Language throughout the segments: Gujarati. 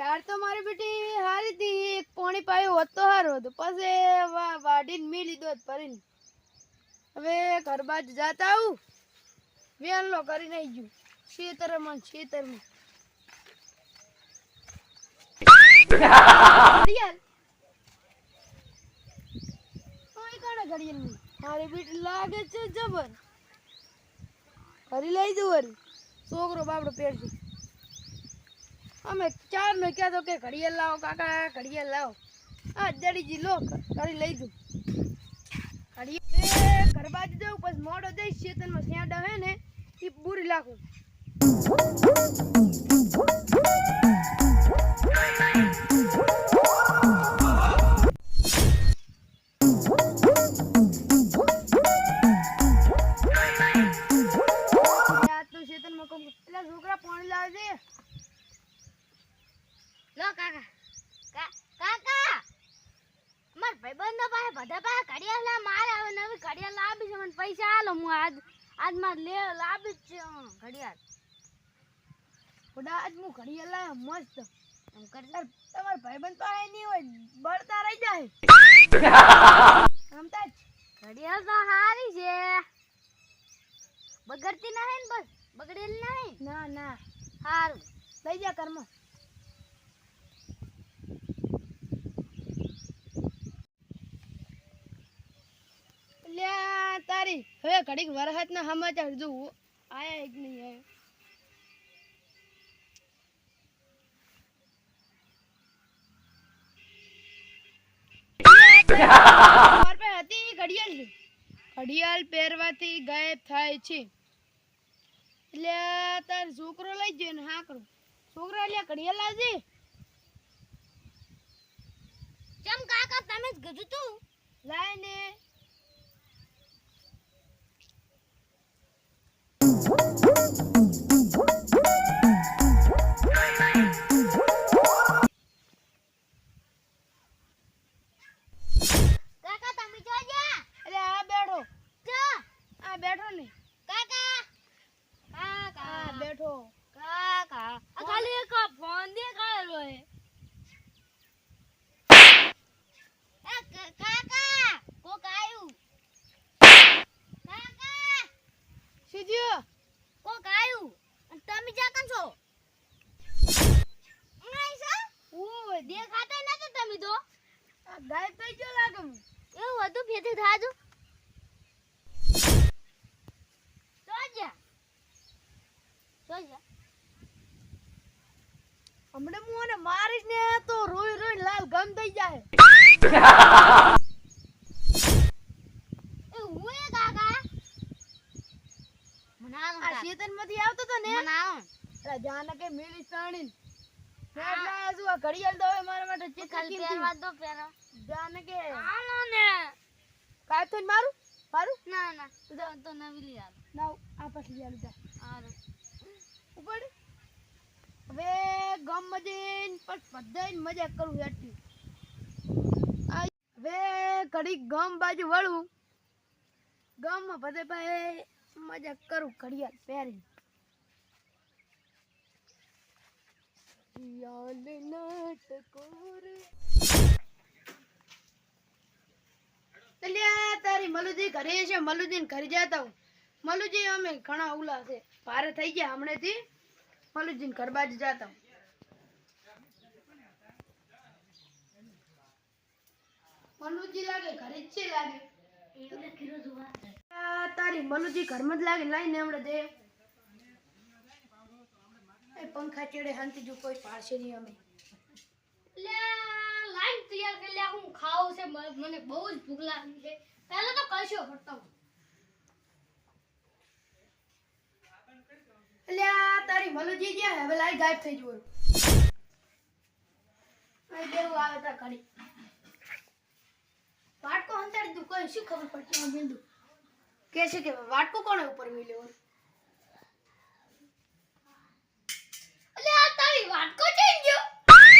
ઝાડ તો મારી બેટી હારી હતી એક પોણી પાયો હોત તો સારું હતું પછી વાઢીને મી લીધો ફરીને. હવે ઘર બાજુ જાતા આવું વેલો કરીને આવી ગયું, ખેતરમાં ખેતરમાં. મારી બેટી લાગે છે જબર. કરી લઈ જવું છોકરો બાપડો પહેરશે. અમે ચાર ને કહેતો કે ઘડિયાળ લાવો કાકા ઘડિયાળ લાવો. આ જડીજી લો, કરી લઈ દઉં. ઘડીએ ઘર બાજુ જવું પછી મોડો જઈશ ચેતનમાં સ્યાડા હે ને, એ બુરી લાખું. આ બધા પાસે ઘડિયાળ લા મારે હવે નવી ઘડિયાળ લાવી છે મને પૈસા આલો હું આજ આજમાં લે લાવી છે ઘડિયાળ. આજ હું ઘડિયાળ લાવ્યો મસ્ત. એમ કરજે તાર તમારા ભાઈબંધ પાસે નહીં હોય બળતા રહી જાય. રમતા જ. ઘડિયાળ તો હારી છે. બગડતી નહીં ને બસ બગડેલી નહીં? ના ના. સારું લઈ જા કર્મ તારી હવે ઘડીક વરસાદ ના સમાચાર જોવું. આયા એક નહીં ઈ ઘડિયાળ ઘડિયાળ પહેરવાથી ગાયબ થાય છે. એટલે તાર છોકરો લઈ જાય ને હા કરું. છોકરા એટલે ઘડિયાળ લાવજે. ચમ કાકા તમે જ તું. લાય ને. કાકા તમે જોજે અરે આ બેઠો જો આ બેઠો ને કાકા આ કાકા બેઠો કાકા આ ખાલી એક ફોન દેખાયેલો હે એ ક- કાકા કોક આયું કાકા સીધ્યો કોક આયું અને તમે જા કન છો નહીં સર ઓય દે દેખાતા ગાય પે જો લાગે. એવું હતું? ભેતે થાજો સોજા સોજા હમણે હું એને મારીશ ને તો રોઈ રોઈ લાલ ગમ થઈ જાય. એ હુએ કાકા? મનાવ આ શેતનમાંથી આવતો તો ને? મનાવ. અરે જાને કે મિલી સાણી ઘડિયાળ દો મારા માટે ચેતન પહેરવા દો પહેરો. જાને કે. આનો ને. કાય તો મારું? મારું? ના ના. તો તો નવી લઈ આવ. ના આ પછી આલું જા. આરે ઉપર હવે ગમ મજેન પણ બધાય મજા કરું આ હવે ઘડી ગમ બાજુ વળું. ગમમાં બધે ભાઈ મજા કરું ઘડિયાળ પહેરી તારી મલુજી ઘરે છે મલુજી ઘરે જતા હું મલુજી અમે ઘણા ઉલા છે ભારે થઈ ગયા હમણાંથી મલુજી ઘર બાજુ જતા હું મલુજી લાગે ઘરે જ છે લાગે તારી મલુજી ઘરમાં જ લાગે લઈને હમણાં દે એ પંખા ચડે શાંતિ જો કોઈ પાડશે નહીં અમે. લાઈન તૈયાર કરી લે હું ખાવ છે મને બહુ જ ભૂખ લાગી છે. પહેલા તો કશો ફરતો એટલે તારી મલુજી ગયા હવે લાઈ ગાયબ થઈ જવું અહીં દેવું આવે તા ઘડી. વાટકો અંતર દઉં કોઈ શું ખબર પડતી બિંદુ કે છે કે વાટકો કોણે ઉપર મિલ્યો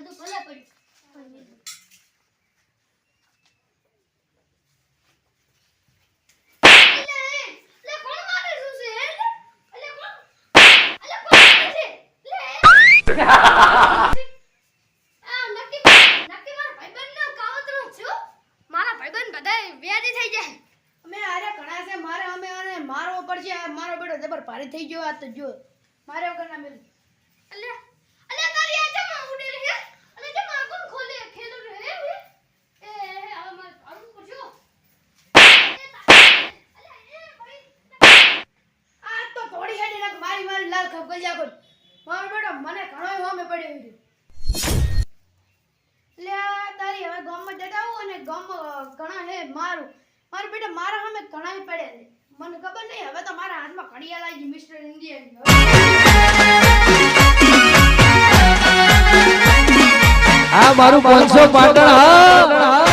મારવો ભલે પડ્યું. મારો બેટો જબર ભારે થઈ ગયો આ તો જો મારે વગર ના મેલ અલે અલે તારી આ જમા ઉડેલી હે અલે જમા કોણ ખોલે ખેલો રે હે એ એ હવે મારે ભાડું પૂછો અલે એ ભાઈ આ તો થોડી હેડી નાખ મારી ખપ ગજા કોણ મારો બેટા મને ઘણો હોમે પડ્યો છે. લે આ તારી હવે ગામમાં જતા આવું અને ગામમાં ઘણા હે મારું. મારો બેટા મારા સામે ઘણા પડ્યા છે. મને ખબર નહીં, હવે તો મારા હાથમાં ઘડિયાળ આવી ગઈ, મિસ્ટર ઇન્ડિયન. આ મારું પાંચસો પાટણ, હા.